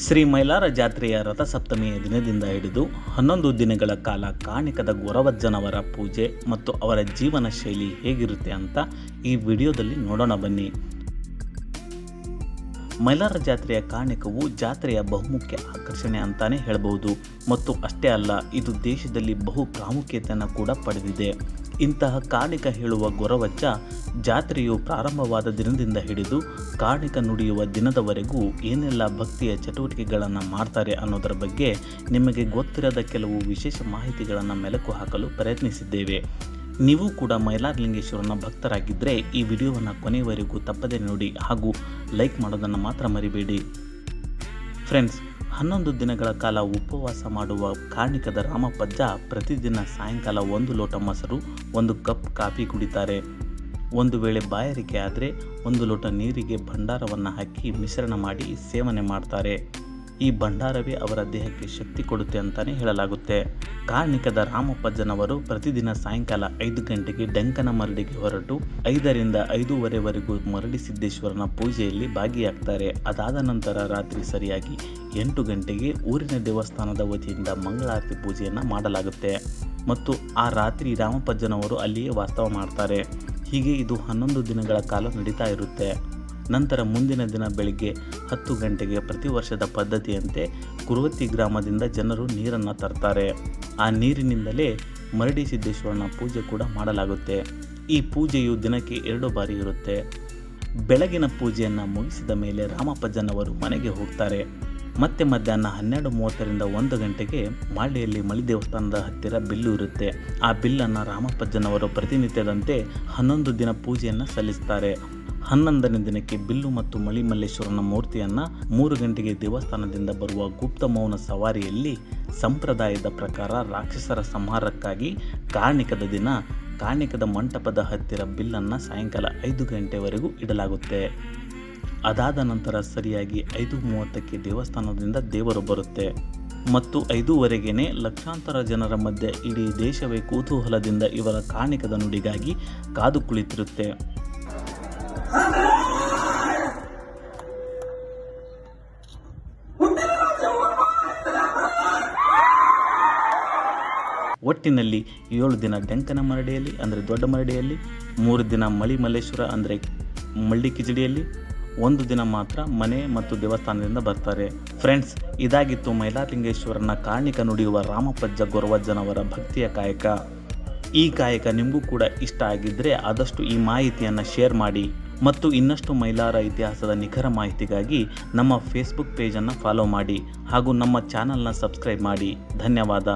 ಶ್ರೀ ಮೈಲಾರ ಜಾತ್ರೆಯ ರಥಸಪ್ತಮಿಯ ದಿನದಿಂದ ಹಿಡಿದು ಹನ್ನೊಂದು ದಿನಗಳ ಕಾಲ ಕಾಣಿಕದ ಗೊರವಜ್ಜನವರ ಪೂಜೆ ಮತ್ತು ಅವರ ಜೀವನ ಶೈಲಿ ಹೇಗಿರುತ್ತೆ ಅಂತ ಈ ವಿಡಿಯೋದಲ್ಲಿ ನೋಡೋಣ ಬನ್ನಿ. ಮೈಲಾರ ಜಾತ್ರೆಯ ಕಾಣಿಕವು ಜಾತ್ರೆಯ ಬಹುಮುಖ್ಯ ಆಕರ್ಷಣೆ ಅಂತಾನೆ ಹೇಳಬಹುದು. ಮತ್ತು ಅಷ್ಟೇ ಅಲ್ಲ, ಇದು ದೇಶದಲ್ಲಿ ಬಹು ಪ್ರಾಮುಖ್ಯತೆಯನ್ನು ಕೂಡ ಪಡೆದಿದೆ. ಇಂತಹ ಕಾಣಿಕ ಹೇಳುವ ಗೊರವಚ್ಚ ಜಾತ್ರೆಯು ಪ್ರಾರಂಭವಾದ ದಿನದಿಂದ ಹಿಡಿದು ಕಾಣಿಕ ನುಡಿಯುವ ದಿನದವರೆಗೂ ಏನೆಲ್ಲ ಭಕ್ತಿಯ ಚಟುವಟಿಕೆಗಳನ್ನು ಮಾಡ್ತಾರೆ ಅನ್ನೋದರ ಬಗ್ಗೆ ನಿಮಗೆ ಗೊತ್ತಿರದ ಕೆಲವು ವಿಶೇಷ ಮಾಹಿತಿಗಳನ್ನು ಮೆಲುಕು ಹಾಕಲು ಪ್ರಯತ್ನಿಸಿದ್ದೇವೆ. ನೀವು ಕೂಡ ಮೈಲಾರಲಿಂಗೇಶ್ವರನ ಭಕ್ತರಾಗಿದ್ದರೆ ಈ ವಿಡಿಯೋವನ್ನು ಕೊನೆಯವರೆಗೂ ತಪ್ಪದೆ ನೋಡಿ ಹಾಗೂ ಲೈಕ್ ಮಾಡೋದನ್ನು ಮಾತ್ರ ಮರಿಬೇಡಿ. ಫ್ರೆಂಡ್ಸ್ ಹನ್ನೊಂದು ದಿನಗಳ ಕಾಲ ಉಪವಾಸ ಮಾಡುವ ಕಾಣಿಕದ ರಾಮಪ್ಪಜ್ಜ ಪ್ರತಿದಿನ ಸಾಯಂಕಾಲ ಒಂದು ಲೋಟ ಮೊಸರು, ಒಂದು ಕಪ್ ಕಾಫಿ ಕುಡಿತಾರೆ. ಒಂದು ವೇಳೆ ಬಾಯಾರಿಕೆ ಆದರೆ ಒಂದು ಲೋಟ ನೀರಿಗೆ ಭಂಡಾರವನ್ನು ಹಾಕಿ ಮಿಶ್ರಣ ಮಾಡಿ ಸೇವನೆ ಮಾಡ್ತಾರೆ. ಈ ಭಂಡಾರವೇ ಅವರ ದೇಹಕ್ಕೆ ಶಕ್ತಿ ಕೊಡುತ್ತೆ ಅಂತಲೇ ಹೇಳಲಾಗುತ್ತೆ. ಕಾರ್ಣಿಕದ ರಾಮಪ್ಪಜ್ಜನವರು ಪ್ರತಿದಿನ ಸಾಯಂಕಾಲ ಐದು ಗಂಟೆಗೆ ಡಂಕನ ಮರಡಿಗೆ ಹೊರಟು ಐದರಿಂದ ಐದೂವರೆವರೆಗೂ ಮರಡಿ ಸಿದ್ದೇಶ್ವರನ ಪೂಜೆಯಲ್ಲಿ ಭಾಗಿಯಾಗ್ತಾರೆ. ಅದಾದ ನಂತರ ರಾತ್ರಿ ಸರಿಯಾಗಿ ಎಂಟು ಗಂಟೆಗೆ ಊರಿನ ದೇವಸ್ಥಾನದ ವತಿಯಿಂದ ಮಂಗಳಾರತಿ ಪೂಜೆಯನ್ನು ಮಾಡಲಾಗುತ್ತೆ. ಮತ್ತು ಆ ರಾತ್ರಿ ರಾಮಪ್ಪಜ್ಜನವರು ಅಲ್ಲಿಯೇ ವಾಸ್ತವ ಮಾಡ್ತಾರೆ. ಹೀಗೆ ಇದು ಹನ್ನೊಂದು ದಿನಗಳ ಕಾಲ ನಡೀತಾ ಇರುತ್ತೆ. ನಂತರ ಮುಂದಿನ ದಿನ ಬೆಳಗ್ಗೆ ಹತ್ತು ಗಂಟೆಗೆ ಪ್ರತಿ ವರ್ಷದ ಪದ್ಧತಿಯಂತೆ ಕುರುವತ್ತಿ ಗ್ರಾಮದಿಂದ ಜನರು ನೀರನ್ನು ತರ್ತಾರೆ. ಆ ನೀರಿನಿಂದಲೇ ಮರಡಿ ಸಿದ್ದೇಶ್ವರನ ಪೂಜೆ ಕೂಡ ಮಾಡಲಾಗುತ್ತೆ. ಈ ಪೂಜೆಯು ದಿನಕ್ಕೆ ಎರಡು ಬಾರಿ ಇರುತ್ತೆ. ಬೆಳಗಿನ ಪೂಜೆಯನ್ನು ಮುಗಿಸಿದ ಮೇಲೆ ರಾಮಪ್ಪಜ್ಜನವರು ಮನೆಗೆ ಹೋಗ್ತಾರೆ. ಮತ್ತೆ ಮಧ್ಯಾಹ್ನ ಹನ್ನೆರಡು ಮೂವತ್ತರಿಂದ ಒಂದು ಗಂಟೆಗೆ ಮಾಳಿಯಲ್ಲಿ ಮಳಿ ದೇವಸ್ಥಾನದ ಹತ್ತಿರ ಬಿಲ್ಲು ಇರುತ್ತೆ. ಆ ಬಿಲ್ಲನ್ನು ರಾಮಪ್ಪಜ್ಜನವರು ಪ್ರತಿನಿತ್ಯದಂತೆ ಹನ್ನೊಂದು ದಿನ ಪೂಜೆಯನ್ನು ಸಲ್ಲಿಸ್ತಾರೆ. ಹನ್ನೊಂದನೇ ದಿನಕ್ಕೆ ಬಿಲ್ಲು ಮತ್ತು ಮಳಿಮಲ್ಲೇಶ್ವರನ ಮೂರ್ತಿಯನ್ನು ಮೂರು ಗಂಟೆಗೆ ದೇವಸ್ಥಾನದಿಂದ ಬರುವ ಗುಪ್ತ ಮೌನ ಸವಾರಿಯಲ್ಲಿ ಸಂಪ್ರದಾಯದ ಪ್ರಕಾರ ರಾಕ್ಷಸರ ಸಂಹಾರಕ್ಕಾಗಿ ಕಾರ್ಣಿಕದ ದಿನ, ಕಾರ್ಣಿಕದ ಮಂಟಪದ ಹತ್ತಿರ ಬಿಲ್ಲನ್ನು ಸಾಯಂಕಾಲ ಐದು ಗಂಟೆವರೆಗೂ ಇಡಲಾಗುತ್ತೆ. ಅದಾದ ನಂತರ ಸರಿಯಾಗಿ ಐದು ಮೂವತ್ತಕ್ಕೆ ದೇವಸ್ಥಾನದಿಂದ ದೇವರು ಬರುತ್ತೆ. ಮತ್ತು ಐದೂವರೆಗೇನೆ ಲಕ್ಷಾಂತರ ಜನರ ಮಧ್ಯೆ ಇಡೀ ದೇಶವೇ ಕುತೂಹಲದಿಂದ ಇವರ ಕಾರ್ಣಿಕದ ನುಡಿಗಾಗಿ ಕಾದು ಕುಳಿತಿರುತ್ತೆ. ಒಟ್ಟಿನಲ್ಲಿ ಏಳು ದಿನ ಡೆಂಕನ ಮರಡಿಯಲ್ಲಿ, ಅಂದರೆ ದೊಡ್ಡ ಮರಡಿಯಲ್ಲಿ, ಮೂರು ದಿನ ಮಳಿ ಮಲ್ಲೇಶ್ವರ, ಅಂದರೆ ಮಳ್ಳಿ ಕಿಚಡಿಯಲ್ಲಿ, ಒಂದು ದಿನ ಮಾತ್ರ ಮನೆ ಮತ್ತು ದೇವಸ್ಥಾನದಿಂದ ಬರ್ತಾರೆ. ಫ್ರೆಂಡ್ಸ್ ಇದಾಗಿತ್ತು ಮೈಲಾರಲಿಂಗೇಶ್ವರನ ಕಾರ್ಣಿಕ ನುಡಿಯುವ ರಾಮಪ್ಪಜ್ಜ ಗೊರವಜ್ಜನವರ ಭಕ್ತಿಯ ಕಾಯಕ. ಈ ಕಾಯಕ ನಿಮಗೂ ಕೂಡ ಇಷ್ಟ ಆಗಿದ್ದರೆ ಆದಷ್ಟು ಈ ಮಾಹಿತಿಯನ್ನು ಶೇರ್ ಮಾಡಿ. ಮತ್ತು ಇನ್ನಷ್ಟು ಮೈಲಾರ ಇತಿಹಾಸದ ನಿಖರ ಮಾಹಿತಿಗಾಗಿ ನಮ್ಮ ಫೇಸ್ಬುಕ್ ಪೇಜನ್ನು ಫಾಲೋ ಮಾಡಿ ಹಾಗೂ ನಮ್ಮ ಚಾನಲ್ನ ಸಬ್ಸ್ಕ್ರೈಬ್ ಮಾಡಿ. ಧನ್ಯವಾದ.